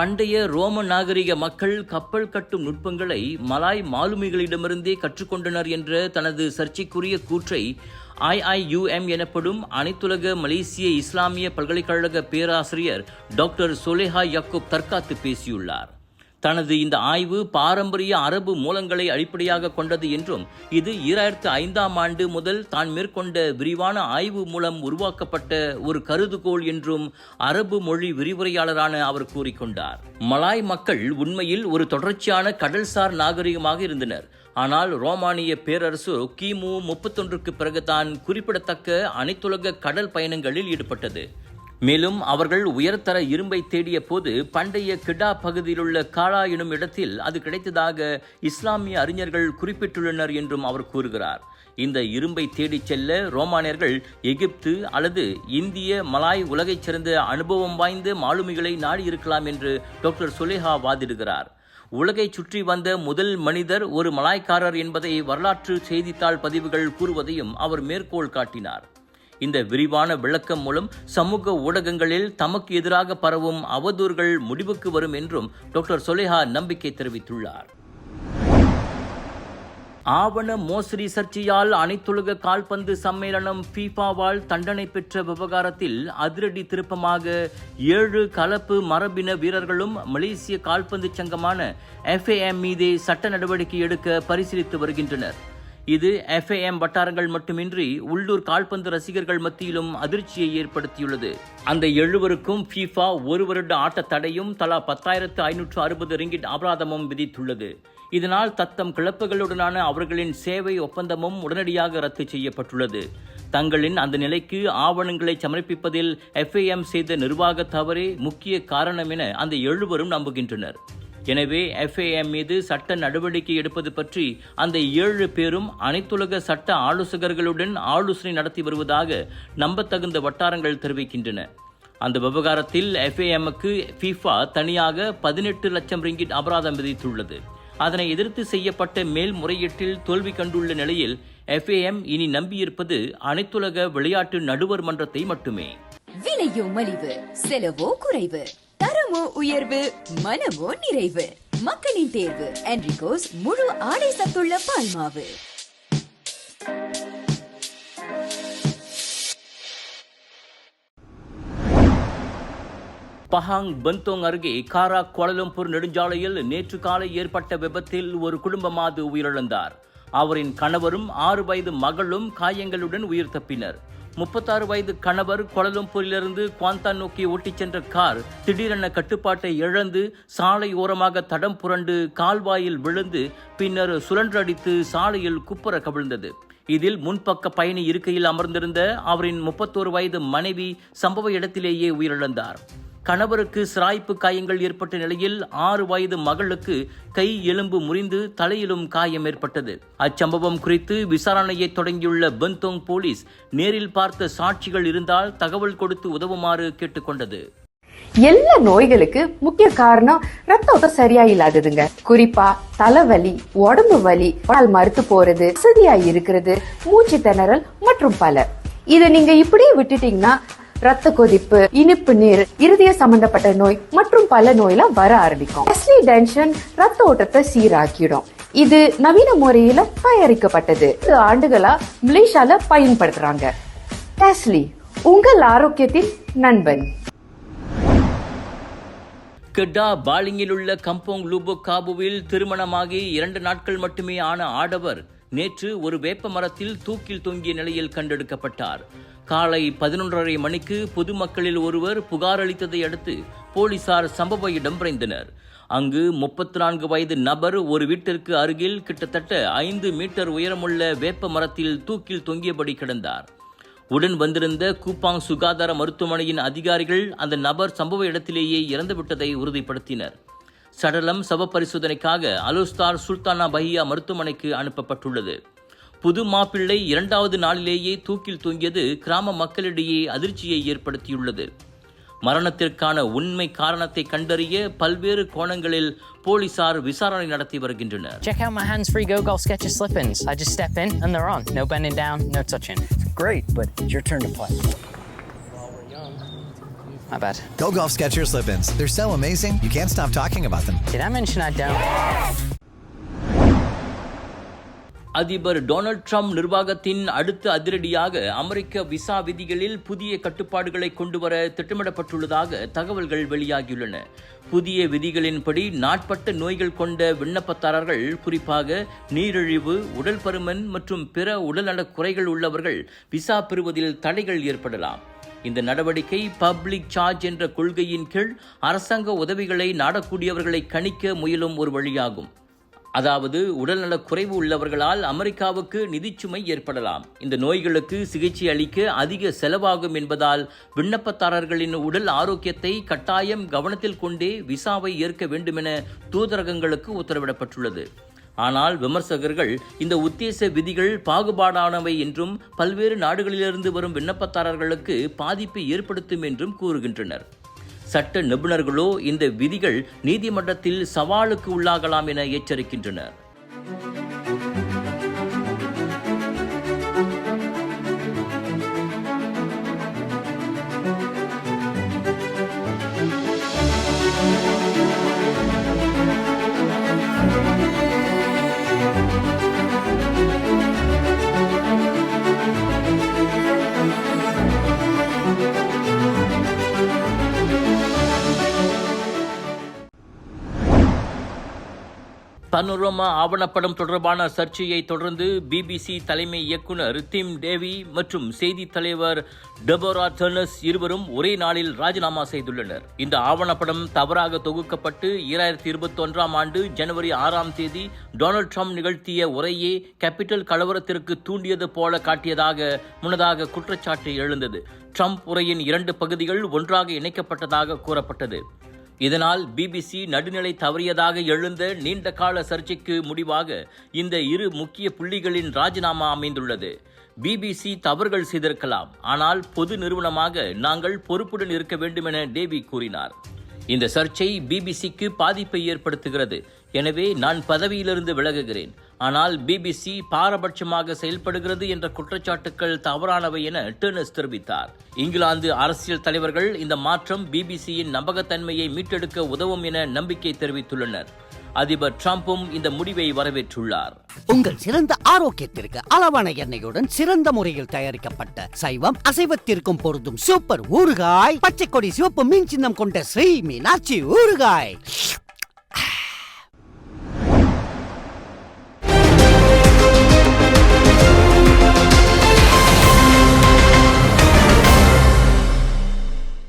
பண்டைய ரோம நாகரிக மக்கள் கப்பல் கட்டும் நுட்பங்களை மலாய் மாலுமிகளிடமிருந்தே கற்றுக்கொண்டனர் என்ற தனது சர்ச்சைக்குரிய கூற்றை ஐஐயுஎம் எனப்படும் அனைத்துலக மலேசிய இஸ்லாமிய பல்கலைக்கழக பேராசிரியர் டாக்டர் சொலேஹா யக்கூப் தற்காத்து பேசியுள்ளார். தனது இந்த ஆய்வு பாரம்பரிய அரபு மூலங்களை அடிப்படையாக கொண்டது என்றும் இது ஈராயிரத்து ஐந்தாம் ஆண்டு முதல் தான் மேற்கொண்ட விரிவான ஆய்வு மூலம் உருவாக்கப்பட்ட ஒரு கருதுகோள் என்றும் அரபு மொழி விரிவுரையாளரான அவர் கூறிக்கொண்டார். மலாய் மக்கள் உண்மையில் ஒரு தொடர்ச்சியான கடல்சார் நாகரிகமாக இருந்தனர். ஆனால் ரோமானிய பேரரசு கிமு முப்பத்தொன்றுக்கு பிறகுதான் குறிப்பிடத்தக்க அனைத்துலக கடல் பயணங்களில் ஈடுபட்டது. மேலும் அவர்கள் உயர்தர இரும்பை தேடிய போது பண்டைய கிடா பகுதியிலுள்ள காலா எனும் இடத்தில் அது கிடைத்ததாக இஸ்லாமிய அறிஞர்கள் குறிப்பிட்டுள்ளனர் என்றும் அவர் கூறுகிறார். இந்த இரும்பை தேடிச் செல்ல ரோமானியர்கள் எகிப்து அல்லது இந்திய மலாய் உலகைச் சேர்ந்த அனுபவம் வாய்ந்த மாலுமிகளை நாடி இருக்கலாம் என்று டாக்டர் சுலேஹா வாதிடுகிறார். உலகை சுற்றி வந்த முதல் மனிதர் ஒரு மலாய்க்காரர் என்பதை வரலாற்று செய்தித்தாள் பதிவுகள் கூறுவதையும் அவர் மேற்கோள் காட்டினார். இந்த விரிவான விளக்கம் மூலம் சமூக ஊடகங்களில் தமக்கு எதிராக பரவும் அவதூறுகள் முடிவுக்கு வரும் என்றும் டாக்டர் சொலேஹா நம்பிக்கை தெரிவித்துள்ளார். ஆவண மோசடி சர்ச்சையால் அனைத்துலக கால்பந்து சம்மேளனம் ஃபீஃபாவால் தண்டனை பெற்ற விவகாரத்தில் அதிரடி திருப்பமாக ஏழு கலப்பு மரபின வீரர்களும் மலேசிய கால்பந்து சங்கமான எஃப்ஏஎம் மீதே சட்ட நடவடிக்கை எடுக்க பரிசீலித்து வருகின்றனர். இது எஃப்ஏஎம் வட்டாரங்கள் மட்டுமின்றி உள்ளூர் கால்பந்து ரசிகர்கள் மத்தியிலும் அதிர்ச்சியை ஏற்படுத்தியுள்ளது. அந்த எழுவருக்கும் ஃபீஃபா ஒரு வருட ஆட்ட தடையும் தலா பத்தாயிரத்து ஐநூற்று அறுபது ரிங்கிட் அபராதமும் விதித்துள்ளது. இதனால் தத்தம் கிளப்புகளுடனான அவர்களின் சேவை ஒப்பந்தமும் உடனடியாக ரத்து செய்யப்பட்டுள்ளது. தங்களின் அந்த நிலைக்கு ஆவணங்களை சமர்ப்பிப்பதில் எஃப்ஏஎம் செய்த நிர்வாக தவறே முக்கிய காரணம் என அந்த எழுவரும் நம்புகின்றனர். எனவே எஃப்ஏஎம் மீது சட்ட நடவடிக்கை எடுப்பது பற்றி அந்த ஏழு பேரும் அனைத்துலக சட்ட ஆலோசகர்களுடன் ஆலோசனை நடத்தி வருவதாக நம்பத்தகுந்த வட்டாரங்கள் தெரிவிக்கின்றன. அந்த விவகாரத்தில் எஃப்ஏஎம்முக்கு ஃபிஃபா தனியாக பதினெட்டு லட்சம் ரிங்கிட் அபராதம் விதித்துள்ளது. அதனை எதிர்த்து செய்யப்பட்ட மேல்முறையீட்டில் தோல்வி கண்டுள்ள நிலையில் எஃப்ஏஎம் இனி நம்பியிருப்பது அனைத்துலக விளையாட்டு நடுவர் மன்றத்தை மட்டுமே. விலையோ மலிவு செலவோ குறைவு. தரமோ உயர்வு மனமோ நிறைவு. மக்களின் தேர்வு என்ரிகோஸ் முழு ஆடை சத்துள்ள பால்மாவு. பஹாங் பந்தோங் அருகே காரா கோலலம்பூர் நெடுஞ்சாலையில் நேற்று காலை ஏற்பட்ட விபத்தில் ஒரு குடும்பமாது உயிரிழந்தார். அவரின் கணவரும் ஆறு வயது மகளும் காயங்களுடன் உயிர் தப்பினர். முப்பத்தாறு வயது கணவர் கொலலம்பூரிலிருந்து குவாந்தான் நோக்கி ஓட்டிச் சென்ற கார் திடீரென கட்டுப்பாட்டை இழந்து சாலை ஓரமாக தடம் புரண்டு கால்வாயில் விழுந்து பின்னர் சுழன்றடித்து சாலையில் குப்புற கவிழ்ந்தது. இதில் முன்பக்க பயணி இருக்கையில் அமர்ந்திருந்த அவரின் முப்பத்தோரு வயது மனைவி சம்பவ இடத்திலேயே உயிரிழந்தார். கணவருக்கு சிராய்ப்பு காயங்கள் ஏற்பட்ட நிலையில் ஆறு வயது மகளுக்கு கை எலும்பு முறிந்து தலையிலும் காயம் ஏற்பட்டது. அச்சம்பவம் குறித்து விசாரணையை தொடங்கியுள்ள பெந்தோங் போலீஸ் நேரில் பார்த்த சாட்சிகள் இருந்தால் தகவல் கொடுத்து உதவுமாறு கேட்டுக்கொண்டது. எல்லா நோய்களுக்கு முக்கிய காரணம் ரத்த ஓட்டம் சரியா இல்லாததுங்க குறிப்பா தலைவலி உடம்பு வலி பால் மறுத்து போறது வசதியா இருக்கிறது மூச்சு திணறல் மற்றும் பல. இதை நீங்க இப்படியே விட்டுட்டீங்கன்னா ரத்த கொதிப்பு இனிப்பு நீர் இருதய சம்பந்தப்பட்ட நோய் மற்றும் பல நோயெல்லாம் வர ஆரம்பிக்கும். டெஸ்லி டென்ஷன் ரத்த ஓட்டத்தை சீராக்கிடும். இது நவீன முறையில தயாரிக்கப்பட்டது. ஆண்டுகளா மலேசியால பயன்படுத்துறாங்க. டெஸ்லி உங்கள் ஆரோக்கியத்தின் நண்பன். கெட்டா பாலிங்கில் உள்ள கம்போங் லூபோ காபுவில் திருமணமாகி இரண்டு நாட்கள் மட்டுமே ஆன ஆடவர் நேற்று ஒரு வேப்ப மரத்தில் தூக்கில் தொங்கிய நிலையில் கண்டெடுக்கப்பட்டார். காலை பதினொன்றரை மணிக்கு பொதுமக்களில் ஒருவர் புகார் அளித்ததை அடுத்து போலீசார் சம்பவ இடம் விரைந்தனர். அங்கு முப்பத்தி நான்கு வயது நபர் ஒரு வீட்டிற்கு அருகில் கிட்டத்தட்ட ஐந்து மீட்டர் உயரமுள்ள வேப்ப மரத்தில் தூக்கில் தொங்கியபடி கிடந்தார். உடன் வந்திருந்த கூப்பாங் சுகாதார மருத்துவமனையின் அதிகாரிகள் அந்த நபர் சம்பவ இடத்திலேயே இறந்துவிட்டதை உறுதிப்படுத்தினர். சடலம் சவ பரிசோதனைக்காக அலுஸ்தார் சுல்தானா பஹியா மருத்துவமனைக்கு அனுப்பப்பட்டுள்ளது புது மாப்பிள்ளை இரண்டாவது நாளிலேயே தூக்கில் தொங்கியது கிராம மக்களிடையே அதிர்ச்சியை ஏற்படுத்தியுள்ளது மரணத்திற்கான உண்மை காரணத்தை கண்டறிய பல்வேறு கோணங்களில் போலீசார் விசாரணை நடத்தி வருகின்றனர் Check out my hands-free Go Golf Sketches slip-ins. I just step in and they're on. No bending down, no touching. Great, but it's your turn to play. My bad. Go Golf Skechers slip-ins. They're so amazing, you can't stop talking about them. Did I mention I don't? அதிபர் Donald Trump நிர்வாகத்தின் அடுத்த அதிரடியாக அமெரிக்க visa விதிகளில் புதிய கட்டுப்பாடுகளை கொண்டுவர திட்டமிடப்பட்டுள்ளதாக தகவல்கள் வெளியாகியுள்ளன புதிய விதிகளின்படி நாட்பட்ட நோய்கள் கொண்ட விண்ணப்பதாரர்கள் குறிப்பாக நீரிழிவு உடல் பருமன் மற்றும் பிற உடல்நலக் குறைகள் உள்ளவர்கள் விசா பெறுவதில் தடைகள் ஏற்படலாம் இந்த நடவடிக்கை பப்ளிக் சார்ஜ் என்ற கொள்கையின் கீழ் அரசாங்க உதவிகளை நாடக்கூடியவர்களை கணிக்க முயலும் ஒரு வழியாகும். அதாவது உடல்நலக் குறைவு உள்ளவர்களால் அமெரிக்காவுக்கு நிதிச்சுமை ஏற்படலாம். இந்த நோய்களுக்கு சிகிச்சை அளிக்க அதிக செலவாகும் என்பதால் விண்ணப்பதாரர்களின் உடல் ஆரோக்கியத்தை கட்டாயம் கவனத்தில் கொண்டே விசாவை ஏற்க வேண்டுமென தூதரகங்களுக்கு உத்தரவிடப்பட்டுள்ளது. ஆனால் விமர்சகர்கள் இந்த உத்தேச விதிகள் பாகுபாடானவை என்றும் பல்வேறு நாடுகளிலிருந்து வரும் விண்ணப்பதாரர்களுக்கு பாதிப்பை ஏற்படுத்தும் என்றும் கூறுகின்றனர். சட்ட நிபுணர்களோ இந்த விதிகள் நீதிமன்றத்தில் சவாலுக்கு உள்ளாகலாம் என எச்சரிக்கின்றனர். பனோரமா ஆவணப்படம் தொடர்பான சர்ச்சையை தொடர்ந்து பிபிசி தலைமை இயக்குனர் டிம் டேவி மற்றும் செய்தி தலைவர் டெபோரா டர்னஸ் இருவரும் ஒரே நாளில் ராஜினாமா செய்துள்ளனர். இந்த ஆவணப்படம் தவறாக தொகுக்கப்பட்டு இரண்டாயிரத்தி இருபத்தி ஒன்றாம் ஆண்டு ஜனவரி ஆறாம் தேதி டொனால்ட் ட்ரம்ப் நிகழ்த்திய உரையே கேபிட்டல் கலவரத்திற்கு தூண்டியது போல காட்டியதாக முன்னதாக குற்றச்சாட்டு எழுந்தது. ட்ரம்ப் உரையின் இரண்டு பகுதிகள் ஒன்றாக இணைக்கப்பட்டதாக கூறப்பட்டது. இதனால் பிபிசி நடுநிலை தவறியதாக எழுந்த நீண்ட கால சர்ச்சைக்கு முடிவாக இந்த இரு முக்கிய புள்ளிகளின் ராஜினாமா அமைந்துள்ளது. பிபிசி தவறுகள் செய்திருக்கலாம். ஆனால் பொது நிறுவனமாக நாங்கள் பொறுப்புடன் இருக்க வேண்டுமென டேவி கூறினார். இந்த சர்ச்சை பிபிசிக்கு பாதிப்பை ஏற்படுத்துகிறது. எனவே நான் பதவியிலிருந்து விலகுகிறேன். ஆனால் பிபிசி பாரபட்சமாக செயல்படுகிறது என்ற குற்றச்சாட்டுக்கள் தவறானவை என டேர்னஸ் தெரிவித்தார். இங்கிலாந்து அரசியல் தலைவர்கள் இந்த மாற்றம் பிபிசியின் நம்பகத்தன்மையை மீட்டெடுக்க உதவும் என நம்பிக்கை தெரிவித்துள்ளனர். அதிபர் டிரம்பும் இந்த முடிவை வரவேற்றுள்ளார். உங்கள் சிறந்த ஆரோக்கியத்திற்கு அளவான எண்ணெயுடன் சிறந்த முறையில் தயாரிக்கப்பட்ட சைவம் அசைவத்திற்கும் பொருந்தும் சூப்பர் ஊறுகாய் பச்சை கொடி சிவப்பு மீன் சின்னம் கொண்ட ஸ்ரீ மீனாட்சி ஊறுகாய்.